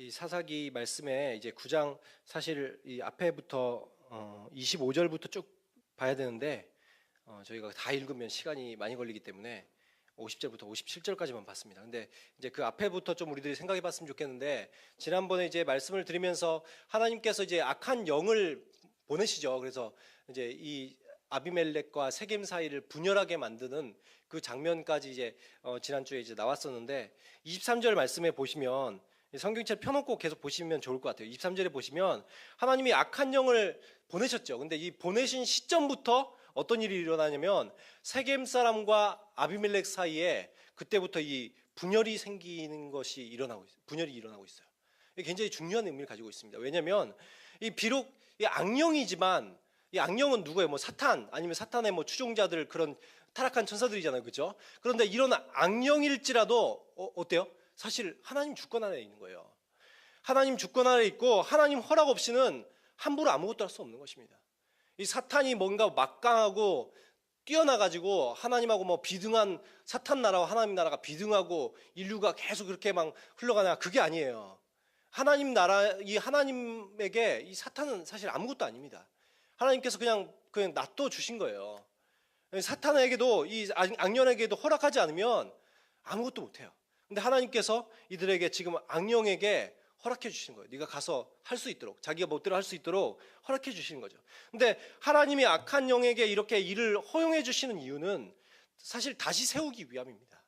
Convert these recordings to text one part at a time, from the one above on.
이 사사기 말씀에 이제 9장 사실 이 앞에부터 어 25절부터 쭉 봐야 되는데 어 저희가 다 읽으면 시간이 많이 걸리기 때문에 50절부터 57절까지만 봤습니다. 근데 이제 그 앞에부터 좀 우리들이 생각해 봤으면 좋겠는데 지난번에 이제 말씀을 드리면서 하나님께서 이제 악한 영을 보내시죠. 그래서 이제 이 아비멜렉과 세겜 사이를 분열하게 만드는 그 장면까지 이제 어 지난주에 이제 나왔었는데 23절 말씀에 보시면 성경책 펴놓고 계속 보시면 좋을 것 같아요. 23절에 보시면 하나님이 악한 영을 보내셨죠. 근데 이 보내신 시점부터 어떤 일이 일어나냐면 세겜 사람과 아비멜렉 사이에 그때부터 이 분열이 생기는 것이 일어나고 있어요. 분열이 일어나고 있어요. 굉장히 중요한 의미를 가지고 있습니다. 왜냐하면 이 비록 이 악령이지만 이 악령은 누구예요? 뭐 사탄 아니면 사탄의 뭐 추종자들 그런 타락한 천사들이잖아요, 그렇죠? 그런데 이런 악령일지라도 어, 어때요? 사실 하나님 주권 안에 있는 거예요. 하나님 주권 안에 있고 하나님 허락 없이는 함부로 아무것도 할 수 없는 것입니다. 이 사탄이 뭔가 막강하고 뛰어나가지고 하나님하고 뭐 비등한 사탄 나라와 하나님 나라가 비등하고 인류가 계속 그렇게 막 흘러가냐 그게 아니에요. 하나님 나라 이 하나님에게 이 사탄은 사실 아무것도 아닙니다. 하나님께서 그냥 그냥 놔둬 주신 거예요. 사탄에게도 이 악령에게도 허락하지 않으면 아무것도 못 해요. 근데 하나님께서 이들에게 지금 악령에게 허락해 주시는 거예요. 네가 가서 할 수 있도록 자기가 멋대로 할 수 있도록 허락해 주시는 거죠. 근데 하나님이 악한 영에게 이렇게 일을 허용해 주시는 이유는 사실 다시 세우기 위함입니다.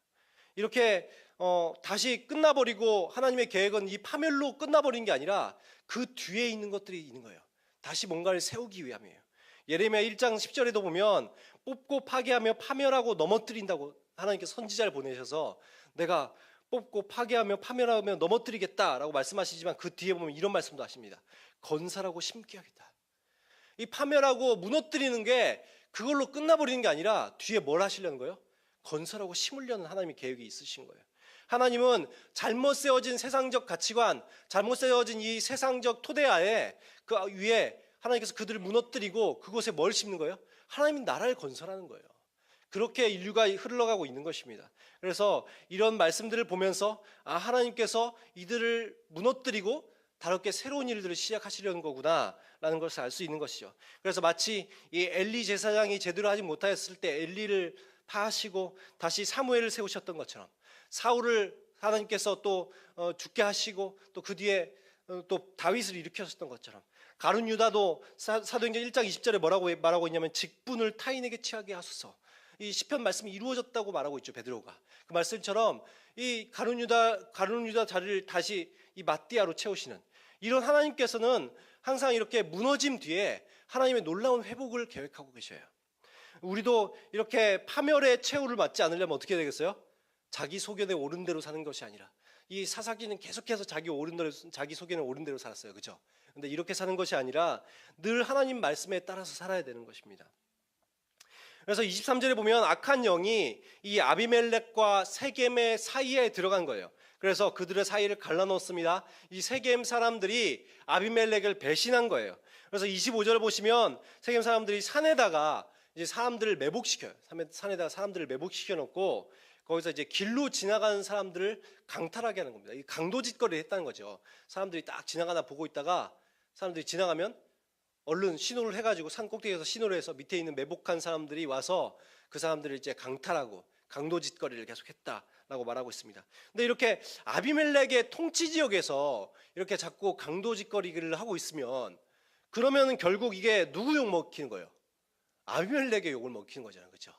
이렇게 어, 다시 끝나버리고 하나님의 계획은 이 파멸로 끝나버린 게 아니라 그 뒤에 있는 것들이 있는 거예요. 다시 뭔가를 세우기 위함이에요. 예레미야 1장 10절에도 보면 뽑고 파괴하며 파멸하고 넘어뜨린다고 하나님께 선지자를 보내셔서 내가 뽑고 파괴하며 파멸하며 넘어뜨리겠다라고 말씀하시지만 그 뒤에 보면 이런 말씀도 하십니다. 건설하고 심게 하겠다. 이 파멸하고 무너뜨리는 게 그걸로 끝나버리는 게 아니라 뒤에 뭘 하시려는 거예요? 건설하고 심으려는 하나님의 계획이 있으신 거예요. 하나님은 잘못 세워진 세상적 가치관, 잘못 세워진 이 세상적 토대하에 그 위에 하나님께서 그들을 무너뜨리고 그곳에 뭘 심는 거예요? 하나님이 나라를 건설하는 거예요. 그렇게 인류가 흘러가고 있는 것입니다. 그래서 이런 말씀들을 보면서 아 하나님께서 이들을 무너뜨리고 다르게 새로운 일들을 시작하시려는 거구나라는 것을 알 수 있는 것이죠. 그래서 마치 이 엘리 제사장이 제대로 하지 못하였을 때 엘리를 파하시고 다시 사무엘을 세우셨던 것처럼 사울을 하나님께서 또 어, 죽게 하시고 또 그 뒤에 어, 또 다윗을 일으켰었던 것처럼 가룟 유다도 사도행전 1장 20절에 뭐라고 말하고 있냐면 직분을 타인에게 취하게 하소서. 이 시편 말씀이 이루어졌다고 말하고 있죠 베드로가 그 말씀처럼 이 가룟 유다 가룟 유다 자리를 다시 이 마띠아로 채우시는 이런 하나님께서는 항상 이렇게 무너짐 뒤에 하나님의 놀라운 회복을 계획하고 계셔요. 우리도 이렇게 파멸의 최후를 맞지 않으려면 어떻게 되겠어요? 자기 소견에 옳은 대로 사는 것이 아니라 이 사사기는 계속해서 자기 옳은 대로 자기 소견에 옳은 대로 살았어요. 그죠? 근데 이렇게 사는 것이 아니라 늘 하나님 말씀에 따라서 살아야 되는 것입니다. 그래서 23절에 보면 악한 영이 이 아비멜렉과 세겜의 사이에 들어간 거예요. 그래서 그들의 사이를 갈라놓습니다. 이 세겜 사람들이 아비멜렉을 배신한 거예요. 그래서 25절을 보시면 세겜 사람들이 산에다가 이제 사람들을 매복시켜요. 산에다가 사람들을 매복시켜 놓고 거기서 이제 길로 지나가는 사람들을 강탈하게 하는 겁니다. 이 강도짓거리를 했다는 거죠. 사람들이 딱 지나가나 보고 있다가 사람들이 지나가면 얼른 신호를 해가지고 산 꼭대기에서 신호를 해서 밑에 있는 매복한 사람들이 와서 그 사람들을 이제 강탈하고 강도짓거리를 계속했다라고 말하고 있습니다. 근데 이렇게 아비멜렉의 통치 지역에서 이렇게 자꾸 강도짓거리를 하고 있으면 그러면 결국 이게 누구 욕 먹히는 거예요? 아비멜렉의 욕을 먹히는 거잖아요, 그렇죠?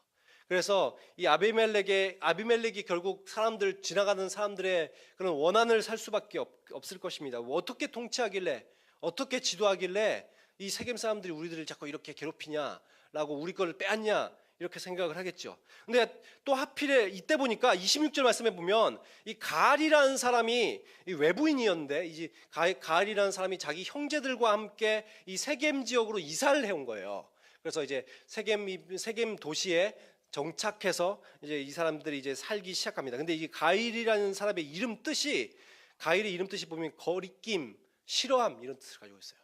그래서 이 아비멜렉의 아비멜렉이 결국 사람들 지나가는 사람들의 그런 원한을 살 수밖에 없, 없을 것입니다. 어떻게 통치하길래 어떻게 지도하길래 이 세겜 사람들이 우리들을 자꾸 이렇게 괴롭히냐라고 우리 거를 빼앗냐 이렇게 생각을 하겠죠. 근데 또 하필에 이때 보니까 26절 말씀에 보면 이 가알이라는 사람이 이 외부인이었는데 이제 가알이라는 사람이 자기 형제들과 함께 이 세겜 지역으로 이사를 해온 거예요. 그래서 이제 세겜 세겜 도시에 정착해서 이제 이 사람들이 이제 살기 시작합니다. 근데 이 가일이라는 사람의 이름 뜻이 가일의 이름 뜻이 보면 거리낌, 싫어함 이런 뜻을 가지고 있어요.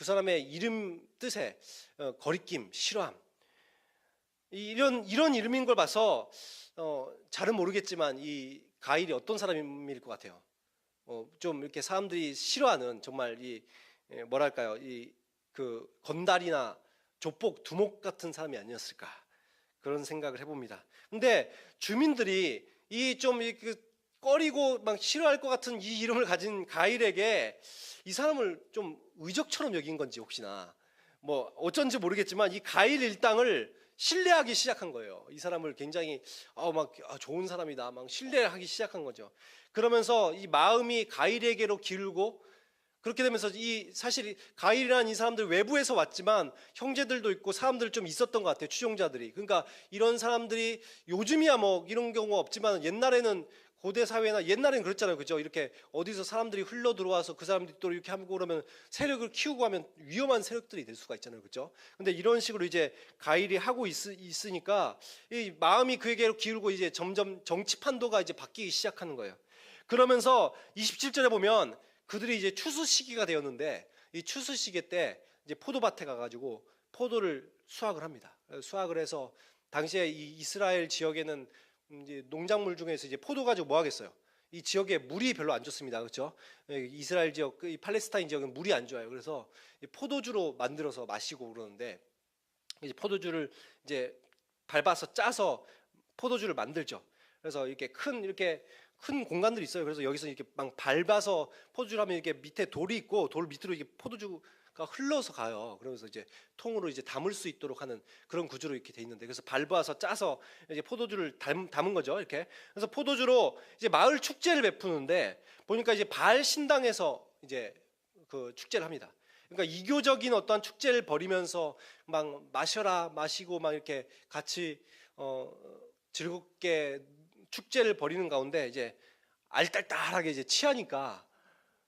그 사람의 이름 뜻에 어, 거리낌, 싫어함 이런 이런 이름인 걸 봐서 어, 잘은 모르겠지만 이 가일이 어떤 사람일 것 같아요. 어, 좀 이렇게 사람들이 싫어하는 정말 이 예, 뭐랄까요 이 그 건달이나 조폭 두목 같은 사람이 아니었을까 그런 생각을 해봅니다. 근데 주민들이 이좀그 꺼리고 막 싫어할 것 같은 이 이름을 가진 가일에게 이 사람을 좀 의적처럼 여긴 건지 혹시나 뭐 어쩐지 모르겠지만 이 가일 일당을 신뢰하기 시작한 거예요. 이 사람을 굉장히 어막 아, 좋은 사람이다 막 신뢰하기 시작한 거죠. 그러면서 이 마음이 가일에게로 기울고 그렇게 되면서 이 사실 이 가일이라는 이 사람들 외부에서 왔지만 형제들도 있고 사람들 좀 있었던 것 같아요 추종자들이 그러니까 이런 사람들이 요즘이야 뭐 이런 경우가 없지만 옛날에는 고대 사회나 옛날에는 그랬잖아요. 그죠? 이렇게 어디서 사람들이 흘러 들어와서 그 사람들이 또 이렇게 하고 그러면 세력을 키우고 하면 위험한 세력들이 될 수가 있잖아요. 그죠? 근데 이런 식으로 이제 가일이 하고 있, 있으니까 이 마음이 그에게로 기울고 이제 점점 정치 판도가 이제 바뀌기 시작하는 거예요. 그러면서 27절에 보면 그들이 이제 추수 시기가 되었는데 이 추수 시기 때 이제 포도밭에 가가지고 포도를 수확을 합니다. 수확을 해서 당시에 이 이스라엘 지역에는 이제 농작물 중에서 이제 포도 가지고 뭐 하겠어요? 이 지역에 물이 별로 안 좋습니다. 그렇죠? 이스라엘 지역, 이 팔레스타인 지역은 물이 안 좋아요. 그래서 이 포도주로 만들어서 마시고 그러는데 이제 포도주를 이제 밟아서 짜서 포도주를 만들죠. 그래서 이렇게 큰 이렇게 큰 공간들이 있어요. 그래서 여기서 이렇게 막 밟아서 포도주를 하면 이렇게 밑에 돌이 있고 돌 밑으로 이게 포도주가 흘러서 가요. 그러면서 이제 통으로 이제 담을 수 있도록 하는 그런 구조로 이렇게 돼 있는데 그래서 밟아서 짜서 이제 포도주를 담, 담은 거죠. 이렇게. 그래서 포도주로 이제 마을 축제를 베푸는데 보니까 이제 바알 신당에서 이제 그 축제를 합니다. 그러니까 이교적인 어떤 축제를 벌이면서 막 마셔라 마시고 막 이렇게 같이 어 즐겁게 축제를 벌이는 가운데 이제 알딸딸하게 이제 취하니까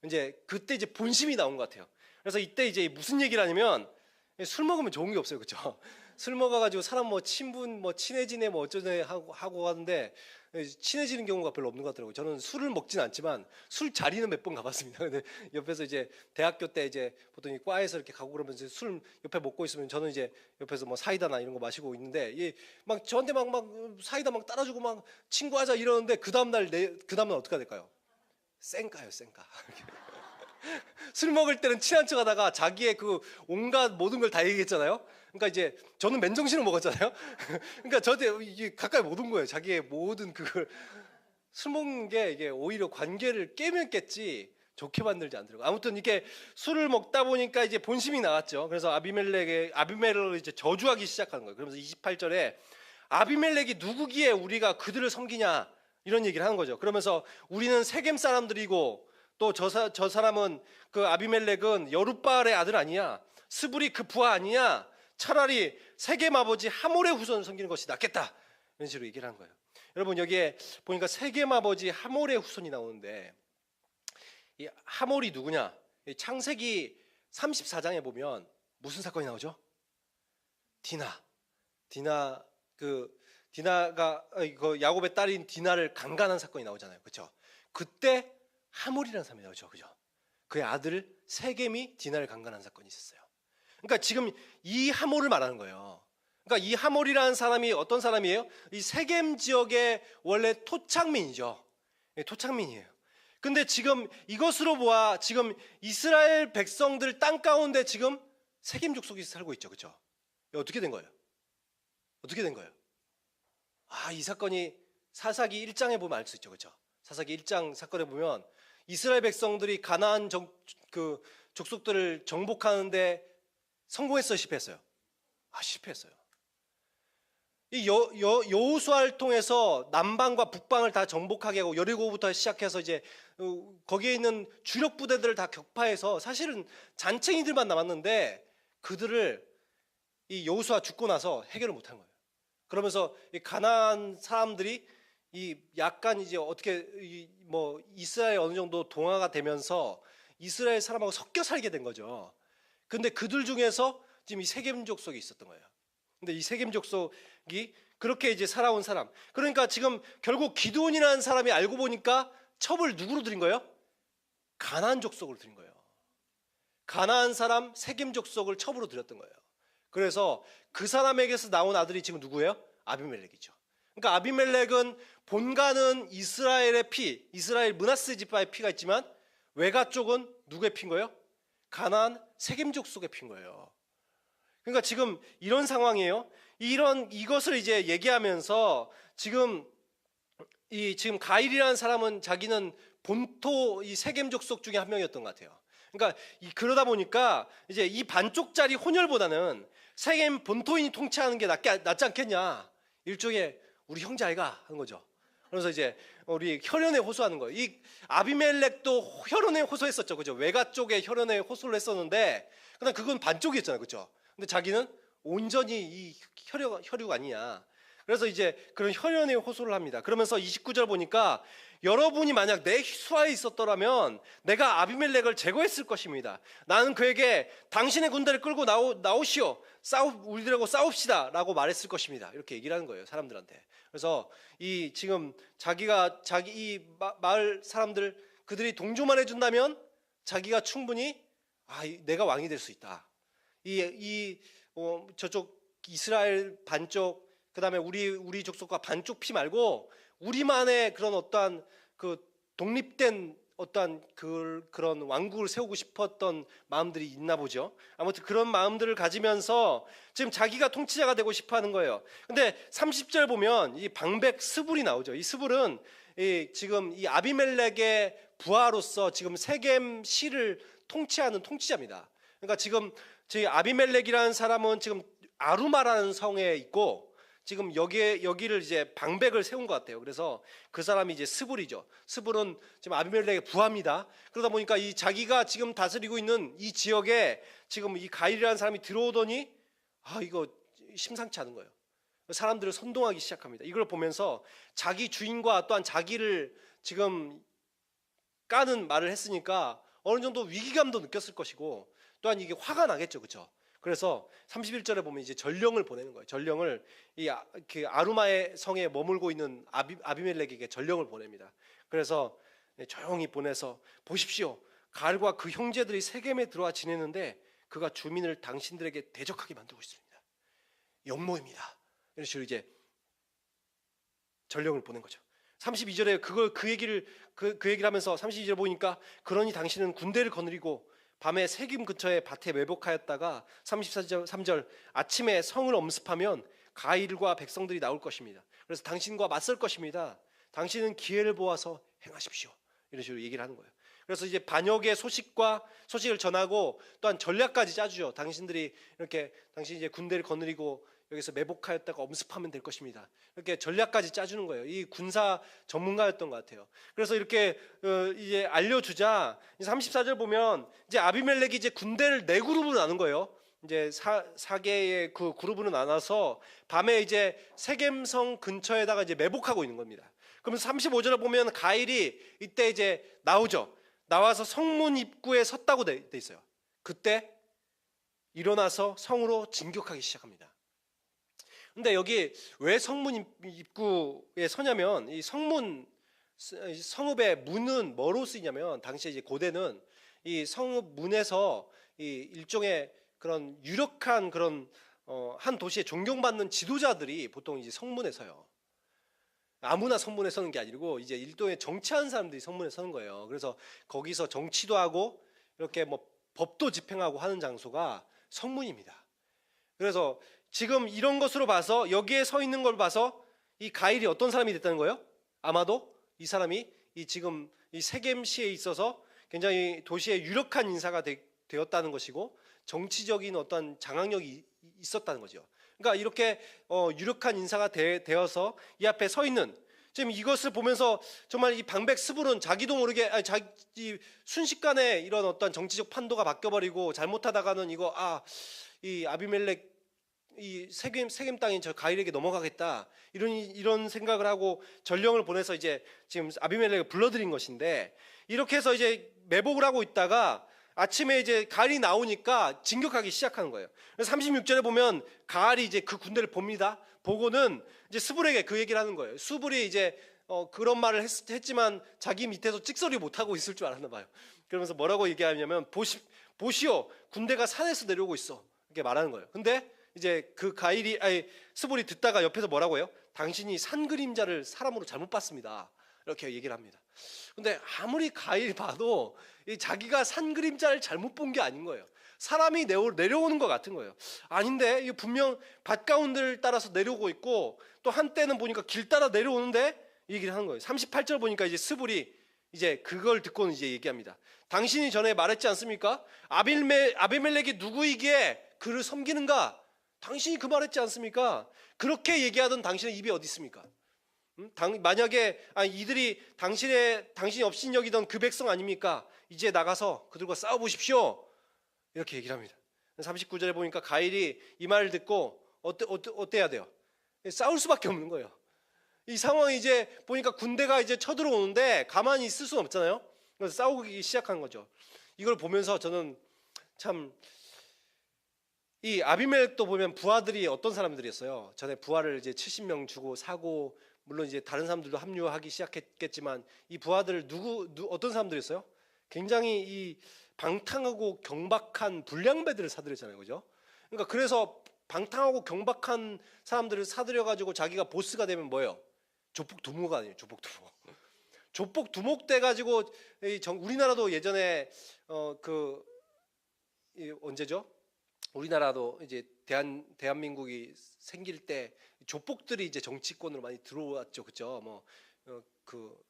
이제 그때 이제 본심이 나온 것 같아요. 그래서 이때 이제 무슨 얘기를 하냐면 술 먹으면 좋은 게 없어요, 그렇죠? 술 먹어 가지고 사람 뭐 친분 뭐 친해지네 뭐 어쩌네 하고 하고 하는데 친해지는 경우가 별로 없는 것 같더라고요. 저는 술을 먹진 않지만 술 자리는 몇 번 가봤습니다. 근데 옆에서 이제 대학교 때 이제 보통 이 과에서 이렇게 가고 그러면 술 옆에 먹고 있으면 저는 이제 옆에서 뭐 사이다나 이런 거 마시고 있는데 이막 저한테 막 막 사이다 막 따라주고 막 친구하자 이러는데 그 다음 날그 다음 날 어떻게 될까요? 쌩까요, 쌩까. 술 먹을 때는 친한 척 하다가 자기의 그 온갖 모든 걸 다 얘기했잖아요. 그러니까 이제 저는 맨정신을 먹었잖아요. 그러니까 저한테 이게 가까이 못 온 거예요. 자기의 모든 그걸 술 먹는 게 이게 오히려 관계를 깨면 깼지 좋게 만들지 않더라고. 아무튼 이렇게 술을 먹다 보니까 이제 본심이 나왔죠. 그래서 아비멜렉의 아비멜렉을 이제 저주하기 시작하는 거예요. 그러면서 28절에 아비멜렉이 누구기에 우리가 그들을 섬기냐 이런 얘기를 하는 거죠. 그러면서 우리는 세겜 사람들이고 또 저 저 사람은 그 아비멜렉은 여룻바알의 아들 아니야. 스불이 그 부하 아니야. 차라리 세겜 아버지 하몰의 후손을 섬기는 것이 낫겠다. 이런 식으로 얘기를 한 거예요. 여러분 여기에 보니까 세겜 아버지 하몰의 후손이 나오는데 이 하몰이 누구냐? 이 창세기 34장에 보면 무슨 사건이 나오죠? 디나. 디나 그 디나가 그 야곱의 딸인 디나를 강간한 사건이 나오잖아요. 그렇죠? 그때 하몰이라는 사람이 나오죠. 그죠? 그의 아들 세겜이 디나를 강간한 사건이 있었어요. 그러니까 지금 이 하몰을 말하는 거예요. 그러니까 이 하몰이라는 사람이 어떤 사람이에요? 이 세겜 지역의 원래 토착민이죠. 예, 토착민이에요. 근데 지금 이것으로 보아 지금 이스라엘 백성들 땅 가운데 지금 세겜 족속이 살고 있죠. 그죠? 어떻게 된 거예요? 어떻게 된 거예요? 아, 이 사건이 사사기 1장에 보면 알 수 있죠. 그죠? 사사기 1장 사건에 보면 이스라엘 백성들이 가나안 정, 그 족속들을 정복하는데 성공했어요, 실패했어요? 아, 실패했어요. 이 여, 여, 여호수아를 통해서 남방과 북방을 다 정복하게 하고 여리고부터 시작해서 이제 어, 거기에 있는 주력 부대들을 다 격파해서 사실은 잔챙이들만 남았는데 그들을 이 여호수아 죽고 나서 해결을 못한 거예요. 그러면서 이 가나안 사람들이 이 약간 이제 어떻게 이뭐 이스라엘 어느 정도 동화가 되면서 이스라엘 사람하고 섞여 살게 된 거죠. 근데 그들 중에서 지금 이 세겜 족속이 있었던 거예요. 근데 이 세겜 족속이 그렇게 이제 살아온 사람. 그러니까 지금 결국 기드온이라는 사람이 알고 보니까 첩을 누구로 드린 거예요? 가나안 족속으로 드린 거예요. 가나안 사람 세겜 족속을 첩으로 드렸던 거예요. 그래서 그 사람에게서 나온 아들이 지금 누구예요? 아비멜렉이죠. 그러니까 아비멜렉은 본가는 이스라엘의 피, 이스라엘 문하스 지파의 피가 있지만 외가 쪽은 누구에 핀 거예요? 가나안 세겜족 속에 핀 거예요. 그러니까 지금 이런 상황이에요. 이런 이것을 이제 얘기하면서 지금 이 지금 가일이라는 사람은 자기는 본토 이 세겜족 속 중에 한 명이었던 것 같아요. 그러니까 이 그러다 보니까 이제 이 반쪽짜리 혼혈보다는 세겜 본토인이 통치하는 게 낫게 낫지 않겠냐. 일종의 우리 형제 아이가 한 거죠. 그래서 이제 우리 혈연에 호소하는 거예요. 이 아비멜렉도 혈연에 호소했었죠. 그죠? 외가 쪽에 혈연에 호소를 했었는데 그냥 그건 반쪽이었잖아요. 그죠? 근데 자기는 온전히 이 혈육, 혈육 아니냐. 그래서 이제 그런 혈연에 호소를 합니다. 그러면서 29절 보니까 여러분이 만약 내 수하에 있었더라면 내가 아비멜렉을 제거했을 것입니다. 나는 그에게 당신의 군대를 끌고 나오, 나오시오. 싸우, 우리들하고 싸웁시다라고 말했을 것입니다. 이렇게 얘기를 하는 거예요. 사람들한테. 그래서 이 지금 자기가 자기 이 마, 마을 사람들 그들이 동조만 해 준다면 자기가 충분히 아, 이- 내가 왕이 될 수 있다. 이, 이 어, 저쪽 이스라엘 반쪽 그다음에 우리 우리 족속과 반쪽 피 말고 우리만의 그런 어떠한 그 독립된 어떠한 그, 그런 왕국을 세우고 싶었던 마음들이 있나 보죠. 아무튼 그런 마음들을 가지면서 지금 자기가 통치자가 되고 싶어 하는 거예요. 근데 30절 보면 이 방백 스불이 나오죠. 이 스불은 이 지금 이 아비멜렉의 부하로서 지금 세겜 시를 통치하는 통치자입니다. 그러니까 지금 저희 아비멜렉이라는 사람은 지금 아루마라는 성에 있고 지금 여기에 여기를 이제 방백을 세운 것 같아요. 그래서 그 사람이 이제 스불이죠. 스불은 지금 아비멜렉의 부하입니다. 그러다 보니까 이 자기가 지금 다스리고 있는 이 지역에 지금 이 가일이라는 사람이 들어오더니 아 이거 심상치 않은 거예요. 사람들을 선동하기 시작합니다. 이걸 보면서 자기 주인과 또한 자기를 지금 까는 말을 했으니까 어느 정도 위기감도 느꼈을 것이고 또한 이게 화가 나겠죠, 그렇죠? 그래서 31절에 보면 이제 전령을 보내는 거예요. 전령을 이 아, 그 아루마의 성에 머물고 있는 아비, 아비멜렉에게 전령을 보냅니다. 그래서 조용히 보내서 보십시오. 갈과 그 형제들이 세겜에 들어와 지내는데 그가 주민을 당신들에게 대적하게 만들고 있습니다. 영모입니다. 이런 식으로 이제 전령을 보낸 거죠. 32절에 그걸 그 얘기를 그, 그 얘기를 하면서 32절 보니까 그러니 당신은 군대를 거느리고 밤에 세김 근처에 밭에 매복하였다가 34절 3절 아침에 성을 엄습하면 가일과 백성들이 나올 것입니다. 그래서 당신과 맞설 것입니다. 당신은 기회를 보아서 행하십시오. 이런 식으로 얘기를 하는 거예요. 그래서 이제 반역의 소식과 소식을 전하고 또한 전략까지 짜주죠. 당신들이 이렇게 당신 이제 군대를 거느리고 여기서 매복하였다가 엄습하면 될 것입니다. 이렇게 전략까지 짜주는 거예요. 이 군사 전문가였던 것 같아요. 그래서 이렇게 어, 이제 알려주자 34절 보면 이제 아비멜렉이 이제 군대를 네 그룹으로 나눈 거예요. 이제 사, 사개의 그 그룹으로 나눠서 밤에 이제 세겜성 근처에다가 이제 매복하고 있는 겁니다. 그러면서 35절을 보면 가일이 이때 이제 나오죠. 나와서 성문 입구에 섰다고 돼, 돼 있어요. 그때 일어나서 성으로 진격하기 시작합니다. 근데 여기 왜 성문 입- 입구에 서냐면 이 성문 이 성읍의 문은 뭐로 쓰이냐면 당시에 이제 고대는 이 성읍 문에서 이 일종의 그런 유력한 그런 어, 한 도시에 존경받는 지도자들이 보통 이제 성문에 서요. 아무나 성문에 서는 게 아니고 이제 일종의 정치하는 사람들이 성문에 서는 거예요. 그래서 거기서 정치도 하고 이렇게 뭐 법도 집행하고 하는 장소가 성문입니다. 그래서 지금 이런 것으로 봐서 여기에 서 있는 걸 봐서 이 가일이 어떤 사람이 됐다는 거예요? 아마도 이 사람이 이 지금 이 세겜시에 있어서 굉장히 도시의 유력한 인사가 되, 었다는 것이고 정치적인 어떤 장악력이 이- 있었다는 거죠. 그러니까 이렇게 어, 유력한 인사가 되, 되어서 이 앞에 서 있는 지금 이것을 보면서 정말 이 방백 스불은 자기도 모르게 아니, 자기 순식간에 이런 어떤 정치적 판도가 바뀌어버리고 잘못하다가는 이거 아 이 아비멜렉 이 세겜 세겜 땅인 저 가일에게 넘어가겠다 이런 이런 생각을 하고 전령을 보내서 이제 지금 아비멜렉을 불러들인 것인데 이렇게 해서 이제 매복을 하고 있다가 아침에 이제 가을이 나오니까 진격하기 시작하는 거예요. 그래서 36절에 보면 가을이 이제 그 군대를 봅니다. 보고는 이제 스불에게 그 얘기를 하는 거예요. 스불이 이제 어, 그런 말을 했, 지만 자기 밑에서 찍소리 못 하고 있을 줄 알았나 봐요. 그러면서 뭐라고 얘기하냐면 보시 보시오 군대가 산에서 내려오고 있어 이렇게 말하는 거예요. 근데 이제 그 가일이 아니 스불이 듣다가 옆에서 뭐라고 해요? 당신이 산 그림자를 사람으로 잘못 봤습니다. 이렇게 얘기를 합니다. 근데 아무리 가일이 봐도 이 자기가 산 그림자를 잘못 본 게 아닌 거예요. 사람이 내려, 내려오는 것 같은 거예요. 아닌데 이게 분명 밭 가운데를 따라서 내려오고 있고 또 한때는 보니까 길 따라 내려오는데 이 얘기를 하는 거예요. 38절 보니까 이제 스불이 이제 그걸 듣고는 이제 얘기합니다. 당신이 전에 말했지 않습니까? 아빌메 아비멜렉이 누구이기에 그를 섬기는가? 당신이 그 말했지 않습니까? 그렇게 얘기하던 당신의 입이 어디 있습니까? 음? 당, 만약에 아, 이들이 당신의 당신이 업신 여기던 그 백성 아닙니까? 이제 나가서 그들과 싸워 보십시오. 이렇게 얘기를 합니다. 39절에 보니까 가일이 이 말을 듣고 어때, 어때, 어때야 돼요? 싸울 수밖에 없는 거예요. 이 상황이 이제 보니까 군대가 이제 쳐들어오는데 가만히 있을 수는 없잖아요. 그래서 싸우기 시작한 거죠. 이걸 보면서 저는 참 이 아비멜렉도 보면 부하들이 어떤 사람들이었어요. 전에 부하를 이제 70명 주고 사고 물론 이제 다른 사람들도 합류하기 시작했겠지만 이 부하들 누구 누, 어떤 사람들이었어요? 굉장히 이 방탕하고 경박한 불량배들을 사들였잖아요, 그죠? 그러니까 그래서 방탕하고 경박한 사람들을 사들여 가지고 자기가 보스가 되면 뭐예요? 조폭 두목 아니에요, 조폭 두목. 조폭 두목 돼 가지고 우리나라도 예전에 어그 언제죠? 우리나라도 이제 대한 대한민국이 생길 때 조폭들이 이제 정치권으로 많이 들어왔죠, 그죠? 뭐그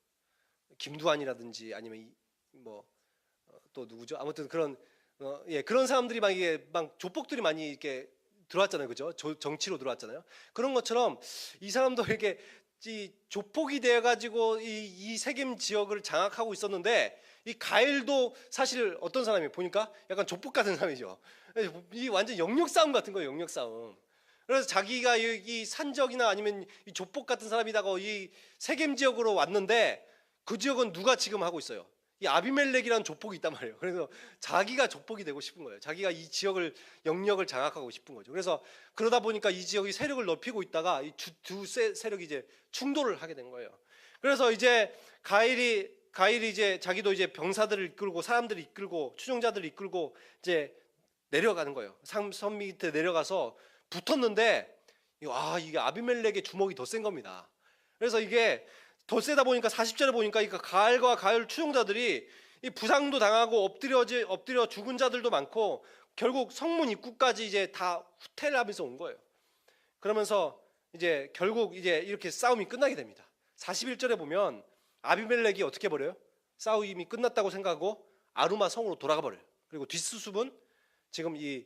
김두한이라든지 아니면 이, 뭐또 누구죠? 아무튼 그런 어, 예 그런 사람들이 막 이게 막 조폭들이 많이 이렇게 들어왔잖아요, 그죠? 조- 정치로 들어왔잖아요. 그런 것처럼 이 사람도 이렇게 이 조폭이 되어가지고 이, 이 세겜 지역을 장악하고 있었는데 이 가일도 사실 어떤 사람이 보니까 약간 조폭 같은 사람이죠. 이 완전 영역 싸움 같은 거예요, 영역 싸움. 그래서 자기가 이, 이 산적이나 아니면 이 조폭 같은 사람이다가 이 세겜 지역으로 왔는데 그 지역은 누가 지금 하고 있어요? 이 아비멜렉이라는 조폭이 있단 말이에요. 그래서 자기가 조폭이 되고 싶은 거예요. 자기가 이 지역을 영역을 장악하고 싶은 거죠. 그래서 그러다 보니까 이 지역이 세력을 넓히고 있다가 이두 세력이 이제 충돌을 하게 된 거예요. 그래서 이제 가일이 가일이 이제 자기도 이제 병사들을 이끌고 사람들을 이끌고 추종자들을 이끌고 이제 내려가는 거예요. 산, 선 밑에 내려가서 붙었는데 와 이게 아비멜렉의 주먹이 더 센 겁니다. 그래서 이게 더 세다 보니까 40절에 보니까 이 가을과 가을 추종자들이 이 부상도 당하고 엎드려지 엎드려 죽은 자들도 많고 결국 성문 입구까지 이제 다 후퇴하면서 온 거예요. 그러면서 이제 결국 이제 이렇게 싸움이 끝나게 됩니다. 41절에 보면 아비멜렉이 어떻게 버려요? 싸움이 끝났다고 생각하고 아루마 성으로 돌아가 버려요. 그리고 뒷수습은 지금 이,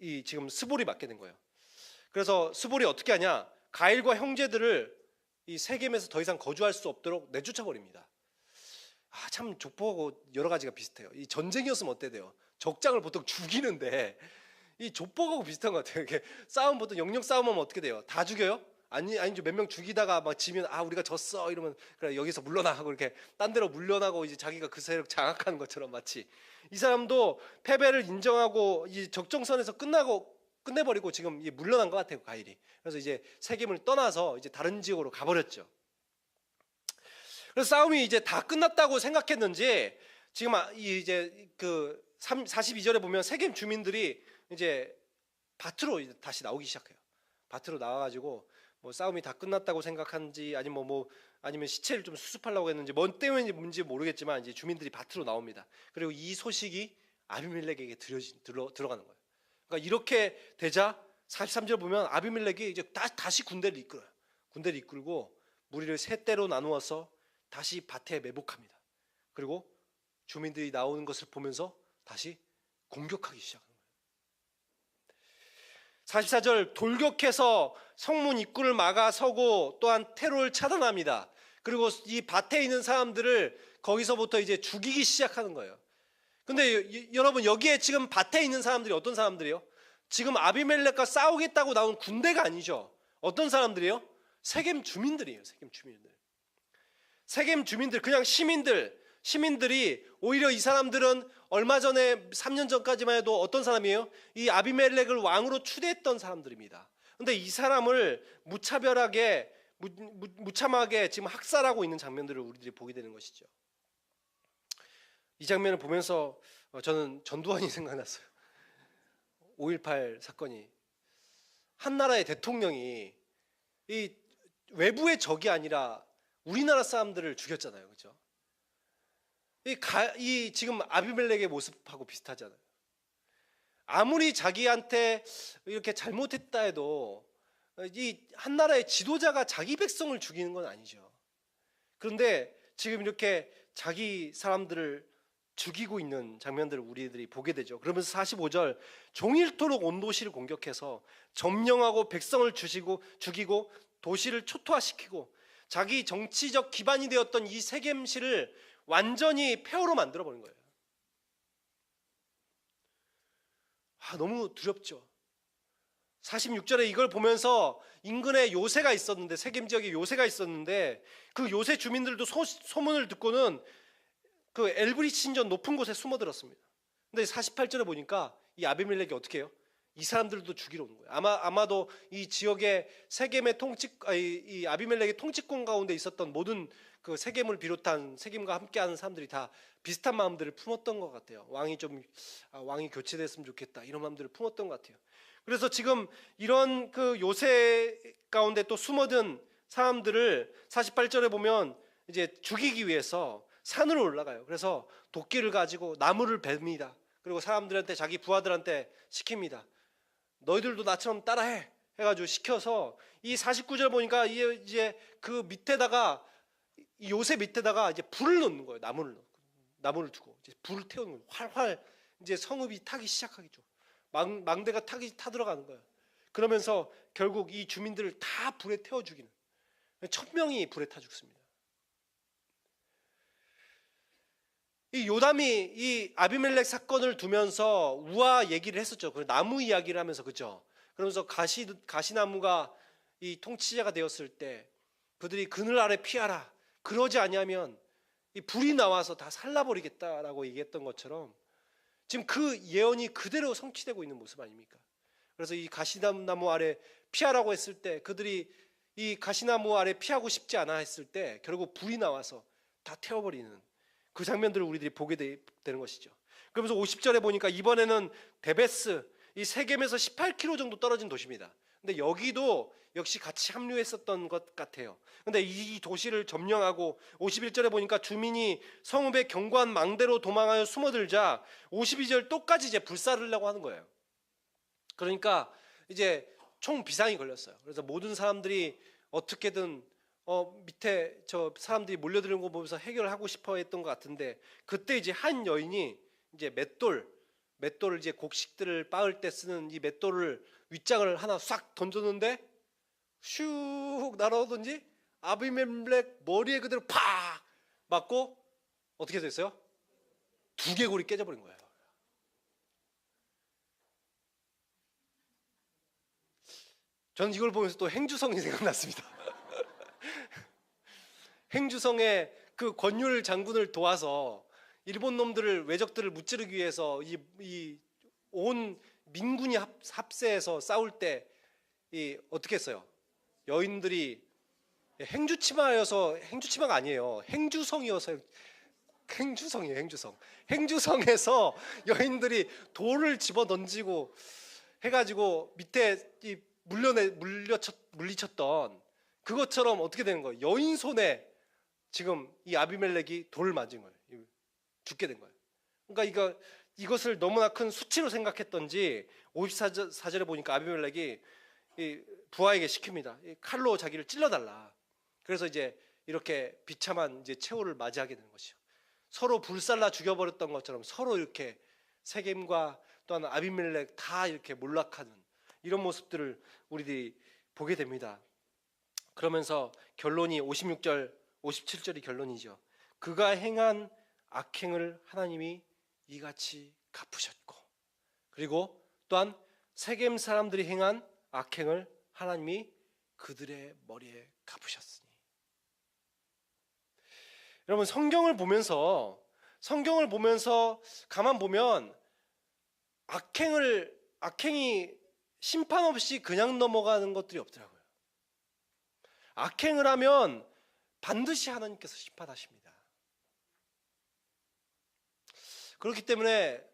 이 지금 스볼이 맡게 된 거예요. 그래서 스볼이 어떻게 하냐? 가일과 형제들을 이 세겜에서 더 이상 거주할 수 없도록 내쫓아 버립니다. 아, 참 족보하고 여러 가지가 비슷해요. 이 전쟁이었으면 어때 돼요? 적장을 보통 죽이는데 이 족보하고 비슷한 것 같아요. 이게 싸움 보통 영역 싸움하면 어떻게 돼요? 다 죽여요? 아니 아니죠 몇 명 죽이다가 막 지면 아 우리가 졌어 이러면 그래 여기서 물러나 하고 이렇게 딴 데로 물러나고 이제 자기가 그 세력 장악하는 것처럼 마치 이 사람도 패배를 인정하고 이 적정선에서 끝나고 끝내버리고 지금 물러난 것 같아요 가일이 그래서 이제 세겜을 떠나서 이제 다른 지역으로 가버렸죠. 그래서 싸움이 이제 다 끝났다고 생각했는지 지금 아- 이 이제 그 42절에 보면 세겜 주민들이 이제 밭으로 이제 다시 나오기 시작해요. 밭으로 나와가지고 뭐 싸움이 다 끝났다고 생각한지 아니면 뭐, 뭐 아니면 시체를 좀 수습하려고 했는지 뭔 때문인지 뭔지 모르겠지만 이제 주민들이 밭으로 나옵니다. 그리고 이 소식이 아비멜렉에게 들여진, 들어, 들어가는 거예요. 그러니까 이렇게 되자 43절 보면 아비멜렉이 이제 다, 다시 군대를 이끌어요. 군대를 이끌고 무리를 세 대로 나누어서 다시 밭에 매복합니다. 그리고 주민들이 나오는 것을 보면서 다시 공격하기 시작합니다. 44절 돌격해서 성문 입구를 막아서고 또한 테러를 차단합니다. 그리고 이 밭에 있는 사람들을 거기서부터 이제 죽이기 시작하는 거예요. 근데 여- 여러분 여기에 지금 밭에 있는 사람들이 어떤 사람들이요? 지금 아비멜렉과 싸우겠다고 나온 군대가 아니죠. 어떤 사람들이요? 세겜 주민들이에요. 세겜 주민들. 세겜 주민들 그냥 시민들 시민들이 오히려 이 사람들은 얼마 전에 3년 전까지만 해도 어떤 사람이에요? 이 아비멜렉을 왕으로 추대했던 사람들입니다. 근데 이 사람을 무차별하게 무, 무, 무참하게 지금 학살하고 있는 장면들을 우리들이 보게 되는 것이죠. 이 장면을 보면서 어, 저는 전두환이 생각났어요. 5.18 사건이 한 나라의 대통령이 이 외부의 적이 아니라 우리나라 사람들을 죽였잖아요, 그렇죠? 이, 가, 이 지금 아비멜렉의 모습하고 비슷하잖아요. 아무리 자기한테 이렇게 잘못했다 해도 이 한 나라의 지도자가 자기 백성을 죽이는 건 아니죠. 그런데 지금 이렇게 자기 사람들을 죽이고 있는 장면들을 우리들이 보게 되죠. 그러면서 45절 종일토록 온 도시를 공격해서 점령하고 백성을 주시고 죽이고 도시를 초토화시키고 자기 정치적 기반이 되었던 이 세겜시를 완전히 폐허로 만들어 버린 거예요. 아, 너무 두렵죠. 46절에 이걸 보면서 인근에 요새가 있었는데 세겜 지역에 요새가 있었는데 그 요새 주민들도 소, 소문을 듣고는 그 엘브리 친전 높은 곳에 숨어들었습니다. 근데 48절에 보니까 이 아비멜렉이 어떻게 해요? 이 사람들도 죽이러 오는 거예요. 아마 아마도 이 지역의 세겜의 통치 아, 이, 이 아비멜렉의 통치권 가운데 있었던 모든 그 세겜을 비롯한 세겜과 함께하는 사람들이 다 비슷한 마음들을 품었던 것 같아요. 왕이 좀 아, 왕이 교체됐으면 좋겠다 이런 마음들을 품었던 것 같아요. 그래서 지금 이런 그 요새 가운데 또 숨어든 사람들을 48절에 보면 이제 죽이기 위해서 산으로 올라가요. 그래서 도끼를 가지고 나무를 베니다. 그리고 사람들한테 자기 부하들한테 시킵니다. 너희들도 나처럼 따라해. 해가지고 시켜서 이 49절 보니까 이제 그 밑에다가 이 요새 밑에다가 이제 불을 놓는 거예요. 나무를 놓고 나무를 두고 이제 불을 태우는 거예요. 활활 이제 성읍이 타기 시작하겠죠. 망, 망대가 타기 타 들어가는 거예요. 그러면서 결국 이 주민들을 다 불에 태워 죽이는 천 명이 불에 타 죽습니다. 이 요담이 이 아비멜렉 사건을 두면서 우화 얘기를 했었죠. 그 나무 이야기를 하면서 그죠. 그러면서 가시 가시나무가 이 통치자가 되었을 때 그들이 그늘 아래 피하라. 그러지 아니하면 이 불이 나와서 다 살라버리겠다라고 얘기했던 것처럼 지금 그 예언이 그대로 성취되고 있는 모습 아닙니까? 그래서 이 가시나무 아래 피하라고 했을 때 그들이 이 가시나무 아래 피하고 싶지 않아 했을 때 결국 불이 나와서 다 태워버리는 그 장면들을 우리들이 보게 되, 는 것이죠. 그러면서 50절에 보니까 이번에는 데베스 이 세겜에서 18km 정도 떨어진 도시입니다. 근데 여기도 역시 같이 합류했었던 것 같아요. 근데 이 도시를 점령하고 51절에 보니까 주민이 성읍의 경관 망대로 도망하여 숨어들자 52절 똑같이 이제 불사르려고 하는 거예요. 그러니까 이제 총 비상이 걸렸어요. 그래서 모든 사람들이 어떻게든 어 밑에 저 사람들이 몰려드는 거 보면서 해결하고 싶어 했던 것 같은데 그때 이제 한 여인이 이제 맷돌 맷돌을 이제 곡식들을 빻을 때 쓰는 이 맷돌을 윗장을 하나 싹 던졌는데 슉 날아오던지 아비멜렉 머리에 그대로 팍 맞고 어떻게 됐어요? 두개골이 깨져버린 거예요. 저는 이걸 보면서 또 행주성이 생각났습니다. 행주성의 그 권율 장군을 도와서 일본 놈들을 외적들을 무찌르기 위해서 이온 민군이 합, 합세해서 싸울 때 이 어떻게 했어요? 여인들이 행주치마여서 행주치마가 아니에요. 행주성이어서 행주성이에요. 행주성. 행주성에서 여인들이 돌을 집어 던지고 해가지고 밑에 이 물려내 물려쳤 물리쳤던 그것처럼 어떻게 되는 거예요? 여인 손에 지금 이 아비멜렉이 돌을 맞은 거예요. 이- 죽게 된 거예요. 그러니까 이거 이것을 너무나 큰 수치로 생각했던지 54절에 보니까 아비멜렉이 이 부하에게 시킵니다. 이 칼로 자기를 찔러달라. 그래서 이제 이렇게 비참한 이제 최후를 맞이하게 되는 것이죠. 서로 불살라 죽여버렸던 것처럼 서로 이렇게 세겜과 또한 아비멜렉 다 이렇게 몰락하는 이런 모습들을 우리들이 보게 됩니다. 그러면서 결론이 56절, 57절이 결론이죠. 그가 행한 악행을 하나님이 이같이 갚으셨고, 그리고 또한 세겜 사람들이 행한 악행을 하나님이 그들의 머리에 갚으셨으니. 여러분 성경을 보면서 성경을 보면서 가만 보면 악행을 악행이 심판 없이 그냥 넘어가는 것들이 없더라고요. 악행을 하면 반드시 하나님께서 심판하십니다. 그렇기 때문에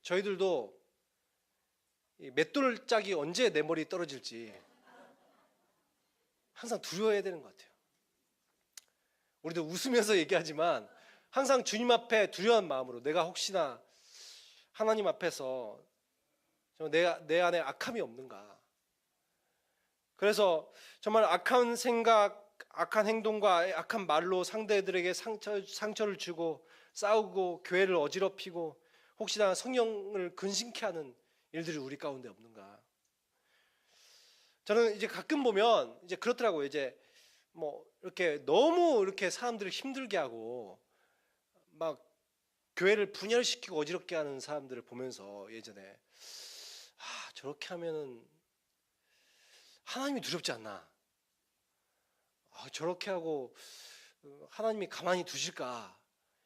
저희들도 이 맷돌 짝이 언제 내 머리에 떨어질지 항상 두려워해야 되는 것 같아요. 우리도 웃으면서 얘기하지만 항상 주님 앞에 두려운 마음으로 내가 혹시나 하나님 앞에서 저 내, 내 안에 악함이 없는가. 그래서 정말 악한 생각, 악한 행동과 악한 말로 상대들에게 상처, 상처를 주고 싸우고 교회를 어지럽히고 혹시나 성령을 근심케 하는 일들이 우리 가운데 없는가. 저는 이제 가끔 보면 이제 그렇더라고요. 이제 뭐 이렇게 너무 이렇게 사람들을 힘들게 하고 막 교회를 분열시키고 어지럽게 하는 사람들을 보면서 예전에 아 저렇게 하면은 하나님이 두렵지 않나? 아, 저렇게 하고 어, 하나님이 가만히 두실까?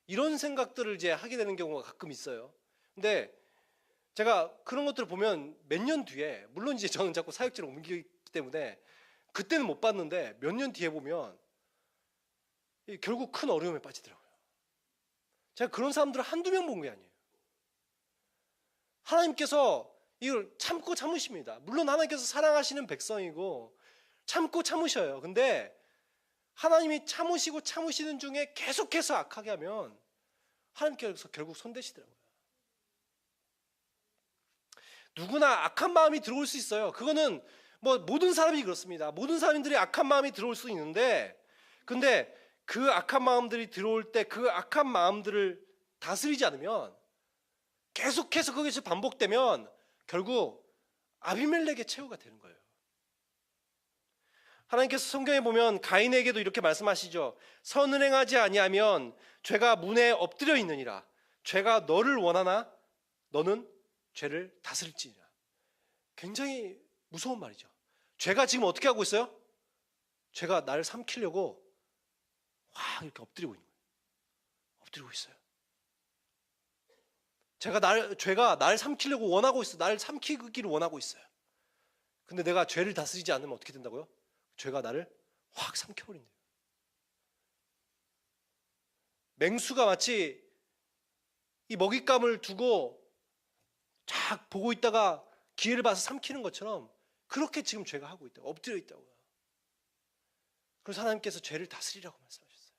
이런 생각들을 이제 하게 되는 경우가 가끔 있어요. 근데 제가 그런 것들을 보면 몇 년 뒤에 물론 이제 저는 자꾸 사역지를 옮기기 때문에 그때는 못 봤는데 몇 년 뒤에 보면 이 결국 큰 어려움에 빠지더라고요. 제가 그런 사람들을 한두 명 본 게 아니에요. 하나님께서 이걸 참고 참으십니다. 물론 하나님께서 사랑하시는 백성이고 참고 참으셔요. 근데 하나님이 참으시고 참으시는 중에 계속해서 악하게 하면 하나님께서 결국 손대시더라고요. 누구나 악한 마음이 들어올 수 있어요. 그거는 뭐 모든 사람이 그렇습니다. 모든 사람들이 악한 마음이 들어올 수 있는데 근데 그 악한 마음들이 들어올 때 그 악한 마음들을 다스리지 않으면 계속해서 거기서 반복되면 결국 아비멜렉의 최후가 되는 거예요. 하나님께서 성경에 보면 가인에게도 이렇게 말씀하시죠. 선을 행하지 아니하면 죄가 문에 엎드려 있느니라. 죄가 너를 원하나 너는 죄를 다스릴지니라. 굉장히 무서운 말이죠. 죄가 지금 어떻게 하고 있어요? 죄가 나를 삼키려고 확 이렇게 엎드리고 있는 거예요. 엎드리고 있어요. 제가 날 죄가 나를 삼키려고 원하고 있어. 나를 삼키기를 원하고 있어요. 근데 내가 죄를 다스리지 않으면 어떻게 된다고요? 죄가 나를 확 삼켜버린대요. 맹수가 마치 이 먹잇감을 두고 쫙 보고 있다가 기회를 봐서 삼키는 것처럼 그렇게 지금 죄가 하고 있다. 엎드려 있다고요. 그래서 하나님께서 죄를 다스리라고 말씀하셨어요.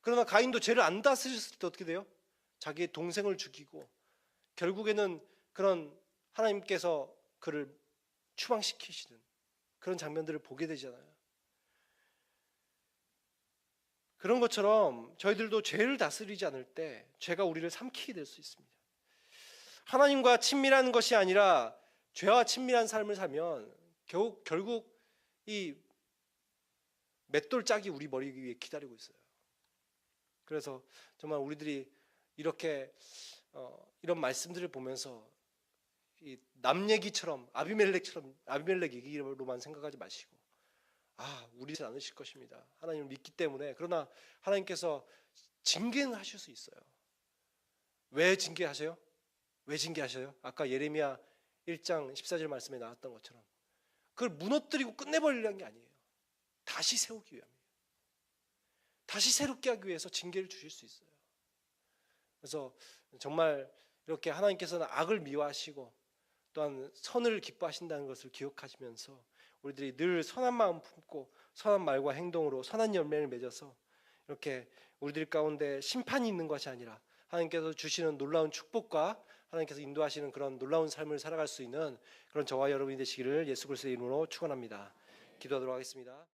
그러나 가인도 죄를 안 다스렸을 때 어떻게 돼요? 자기의 동생을 죽이고 결국에는 그런 하나님께서 그를 추방시키시는 그런 장면들을 보게 되잖아요. 그런 것처럼 저희들도 죄를 다스리지 않을 때 죄가 우리를 삼키게 될 수 있습니다. 하나님과 친밀한 것이 아니라 죄와 친밀한 삶을 살면 결국, 결국 이 맷돌 짝이 우리 머리 위에 기다리고 있어요. 그래서 정말 우리들이 이렇게 어, 이런 말씀들을 보면서 이 남 얘기처럼 아비멜렉처럼 아비멜렉 얘기로만 생각하지 마시고 아 우리는 않으실 것입니다. 하나님을 믿기 때문에 그러나 하나님께서 징계는 하실 수 있어요. 왜 징계하세요? 왜 징계하셔요? 아까 예레미야 1장 14절 말씀에 나왔던 것처럼 그걸 무너뜨리고 끝내버리려는 게 아니에요. 다시 세우기 위함이에요. 다시 새롭게 하기 위해서 징계를 주실 수 있어요. 그래서 정말 이렇게 하나님께서는 악을 미워하시고 또한 선을 기뻐하신다는 것을 기억하시면서 우리들이 늘 선한 마음 품고 선한 말과 행동으로 선한 열매를 맺어서 이렇게 우리들 가운데 심판이 있는 것이 아니라 하나님께서 주시는 놀라운 축복과 하나님께서 인도하시는 그런 놀라운 삶을 살아갈 수 있는 그런 저와 여러분이 되시기를 예수 그리스도의 이름으로 축원합니다. 기도하도록 하겠습니다.